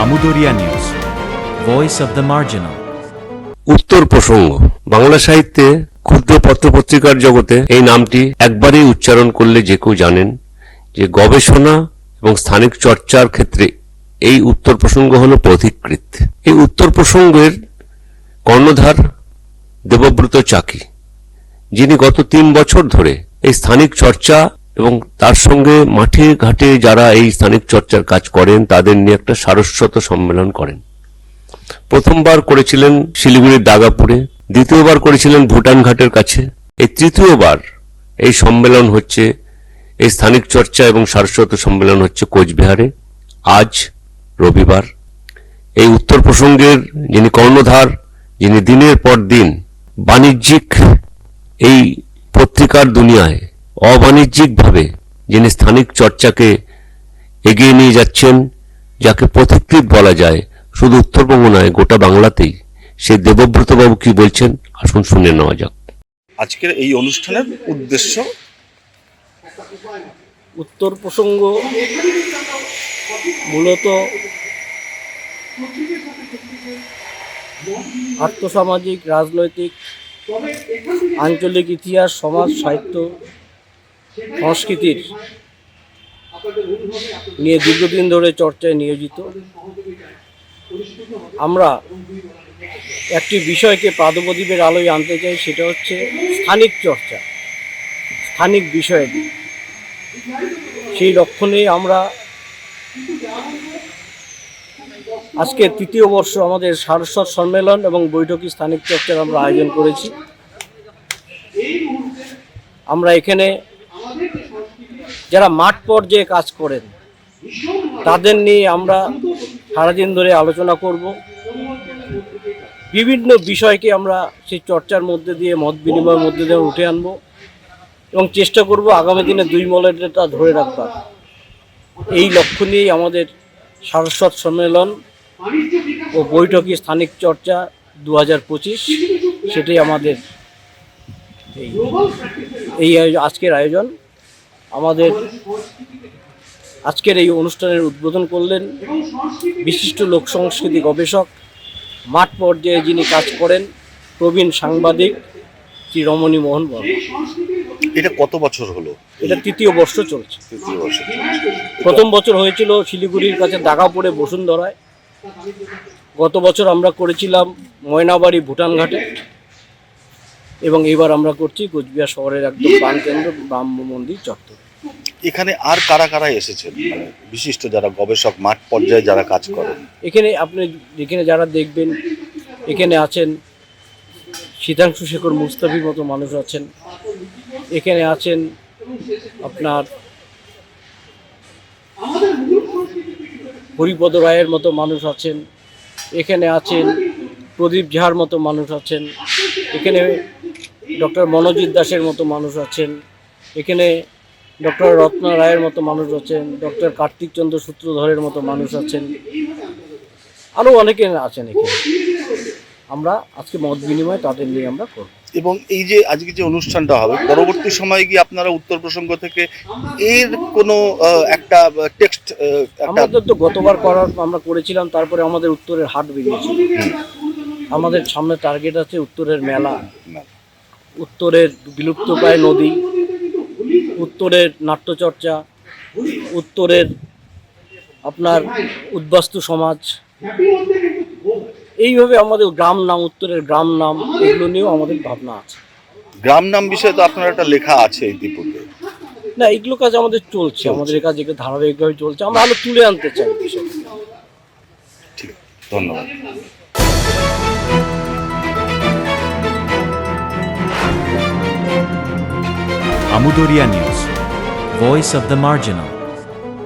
Amudoria News, voice of the marginal. উত্তর প্রসঙ্গ বাংলা সাহিত্যে ক্ষুদ্র পত্রপত্রিকার জগতে এই নামটি একবারেই উচ্চারণ করলে যে কেউ জানেন যে গবেষণা এবং স্থানিক চর্চার ক্ষেত্রে এই উত্তর প্রসঙ্গ হল পথিকৃত এই উত্তর প্রসঙ্গের কর্ণধার দেবব্রত চাকি যিনি গত তিন বছর ধরে এই স্থানিক চর্চা এবং তার সঙ্গে মাঠে ঘাটে যারা এই স্থানিক চর্চার কাজ করেন, তাদের নিয়ে একটা সারস্বত সম্মেলন করেন। প্রথমবার করেছিলেন শিলিগুড়ির দাগাপুরে, দ্বিতীয়বার করেছিলেন ভুটান ঘাটের কাছে। এই তৃতীয়বার এই সম্মেলন হচ্ছে, এই স্থানিক চর্চা এবং সারস্বত সম্মেলন হচ্ছে কোচবিহারে, আজ রবিবার। এই উত্তর প্রসঙ্গের যিনি কর্ণধার, যিনি দিনের পর দিন বাণিজ্যিক এই পত্রিকার দুনিয়ায় অবাণিজ্যিকভাবে যিনি স্থানিক চর্চাকে এগিয়ে নিয়ে যাচ্ছেন যাকে পথিকৃত বলা যায় শুধু উত্তরবঙ্গ নয় গোটা বাংলাতেই সেই দেবব্রত বাবু কি বলছেন? আসুন শুনে নেওয়া যাক। আজকের এই অনুষ্ঠানের উদ্দেশ্য? উত্তর প্রসঙ্গ মূলত আর্থসামাজিক রাজনৈতিক আঞ্চলিক ইতিহাস সমাজ সাহিত্য সংস্কৃতির নিয়ে দীর্ঘদিন ধরে চর্চায় নিয়োজিত। আমরা একটি বিষয়কে প্রাদপ্রদীপের আলোয় আনতে চাই, সেটা হচ্ছে স্থানিক চর্চা, স্থানিক বিষয়ে সেই লক্ষণে আমরা আজকে তৃতীয় বর্ষ আমাদের সারস্বত সম্মেলন এবং বৈঠকি স্থানিক চর্চার আমরা আয়োজন করেছি। আমরা এখানে যারা মাঠ পর্যায়ে কাজ করেন, তাদের নিয়ে আমরা সারাদিন ধরে আলোচনা করব। বিভিন্ন বিষয়কে আমরা সেই চর্চার মধ্যে দিয়ে, মত বিনিময়ের মধ্যে দিয়ে উঠে আনব এবং চেষ্টা করব আগামী দিনে দুই মলেটা ধরে রাখবার। এই লক্ষ্য নিয়েই আমাদের সারস্বত সম্মেলন ও বৈঠকি স্থানিক চর্চা দু হাজার পঁচিশ, সেটাই আমাদের এই এই আজকের আয়োজন। আমাদের আজকের এই অনুষ্ঠানের উদ্বোধন করলেন বিশিষ্ট লোক সংস্কৃতি গবেষক। মাঠ পর্যায়ে যিনি কাজ করেন প্রবীণ সাংবাদিক শ্রী রমণী মোহন বর্মা এটা কত বছর হলো? এটা তৃতীয় বর্ষ চলছে। তৃতীয় বছর প্রথম বছর হয়েছিল শিলিগুড়ির কাছে দাগা দাগাপুরে বসুন্ধরায়। গত বছর আমরা করেছিলাম ময়নাবাড়ি ভুটান ঘাটে। এবং এবার আমরা করছি কোচবিহার শহরের একদম প্রাণকেন্দ্র ব্রাহ্ম মন্দির চত্বর। এখানে আর কারা কারা এসেছেন? মানে বিশিষ্ট যারা গবেষক মাঠ পর্যায়ে যারা কাজ করেন এখানে আপনি এখানে যারা দেখবেন এখানে আছেন শীতাংশু শেখর মুস্তাফির মতো মানুষ আছেন। এখানে আছেন আপনার হরিপদ রায়ের মতো মানুষ আছেন। এখানে আছেন প্রদীপ ঝার মতো মানুষ আছেন। এখানে ডক্টর মনোজিৎ দাসের মতো মানুষ আছেন। এখানে ডক্টর রত্না রায়ের মতো মানুষ আছেন ডক্টর কার্তিক চন্দ্র সূত্রধরের মতো মানুষ আছেন। আরও অনেকে আছেন এখানে। আমরা আজকে মত বিনিময় তাদের নিয়ে আমরা করব। এবং এই যে আজকে যে অনুষ্ঠানটা হবে পরবর্তী সময়ে গিয়ে আপনারা উত্তর প্রসঙ্গ থেকে এর কোনো একটা টেক্সট আমাদের তো গতবার করার আমরা করেছিলাম তারপরে আমাদের উত্তরের হাট বেরিয়েছিল আমাদের সামনে টার্গেট আছে উত্তরের মেলা। উত্তরের বিলুপ্তপ্রায় নদী উত্তরের নাট্যচর্চা উত্তরের আপনার উদ্বাস্তু সমাজ। এইভাবে আমাদের গ্রাম নাম উত্তরের গ্রাম নাম এগুলো নিয়েও আমাদের ভাবনা আছে। গ্রাম নাম বিষয়ে তো আপনার একটা লেখা আছে এই ইতিপূর্বে। না এগুলো কাজ আমাদের চলছে আমাদের কাজ এগুলো ধারাবাহিকভাবে চলছে। আমরা আরও তুলে আনতে চাই বিষয়টা। ঠিক ধন্যবাদ। Amudoria News, voice of the marginal.